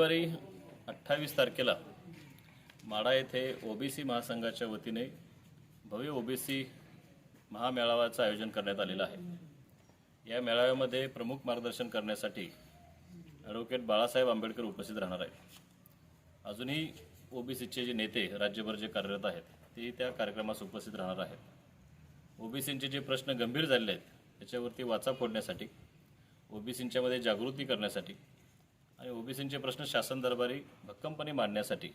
अठ्ठावीस तारखेला माडा येथे ओबीसी महासंघाच्या वतीने भव्य ओबीसी महामेळाव्याचं आयोजन करण्यात आलेलं आहे. या मेळाव्यामध्ये प्रमुख मार्गदर्शन करण्यासाठी ॲडव्होकेट बाळासाहेब आंबेडकर उपस्थित राहणार आहेत. अजूनही ओबीसीचे जे नेते राज्यभर जे कार्यरत आहेत ते त्या कार्यक्रमास उपस्थित राहणार आहेत. ओबीसींचे जे प्रश्न गंभीर झालेले आहेत त्याच्यावरती वाचा फोडण्यासाठी ओबीसींच्यामध्ये जागृती करण्यासाठी आणि ओबीसींचे प्रश्न शासन दरबारी भक्कमपणे मांडण्यासाठी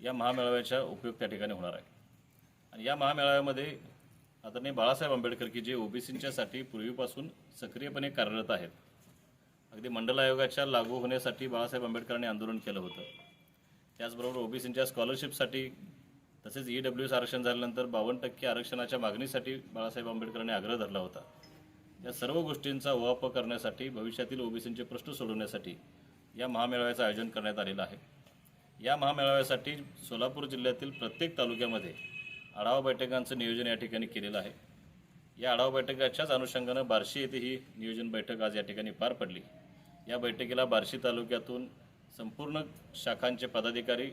या महामेळाव्याचा उपयोग त्या ठिकाणी होणार आहे. आणि या महामेळाव्यामध्ये आदरणीय बाळासाहेब आंबेडकर की जे ओबीसींच्यासाठी पूर्वीपासून सक्रियपणे कार्यरत आहेत अगदी मंडल आयोगाच्या लागू होण्यासाठी बाळासाहेब आंबेडकरांनी आंदोलन केलं होतं. त्याचबरोबर ओबीसींच्या स्कॉलरशिपसाठी तसेच ई डब्ल्यू एस आरक्षण झाल्यानंतर बावन्न टक्के आरक्षणाच्या मागणीसाठी बाळासाहेब आंबेडकरांनी आग्रह धरला होता. या सर्व गोष्टींचा वापर करण्यासाठी भविष्यातील ओबीसींचे प्रश्न सोडवण्यासाठी या महामेळाव्याचं आयोजन करण्यात आलेलं आहे. या महामेळाव्यासाठी सोलापूर जिल्ह्यातील प्रत्येक तालुक्यामध्ये आढावा बैठकांचं नियोजन या ठिकाणी केलेलं आहे. या आढावा बैठकाच्याच अनुषंगानं बार्शी येथे ही नियोजन बैठक आज या ठिकाणी पार पडली. या बैठकीला बार्शी तालुक्यातून संपूर्ण शाखांचे पदाधिकारी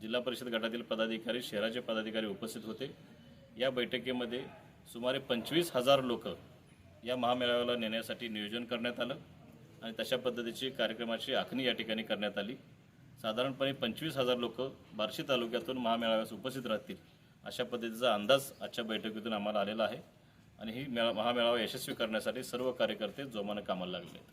जिल्हा परिषद गटातील पदाधिकारी शहराचे पदाधिकारी उपस्थित होते. या बैठकीमध्ये सुमारे पंचवीस हजार लोक या महामेळाव्याला नेण्यासाठी नियोजन करण्यात आलं. आणि तशा पद्धतीची कार्यक्रमाची आखणी या ठिकाणी करण्यात आली. साधारणपणे पंचवीस हजार लोक बार्शी तालुक्यातून महामेळाव्यास उपस्थित राहतील अशा पद्धतीचा अंदाज आजच्या बैठकीतून आम्हाला आलेला आहे. आणि ही मेळा महामेळावा यशस्वी करण्यासाठी सर्व कार्यकर्ते जोमानं कामाला लागले आहेत.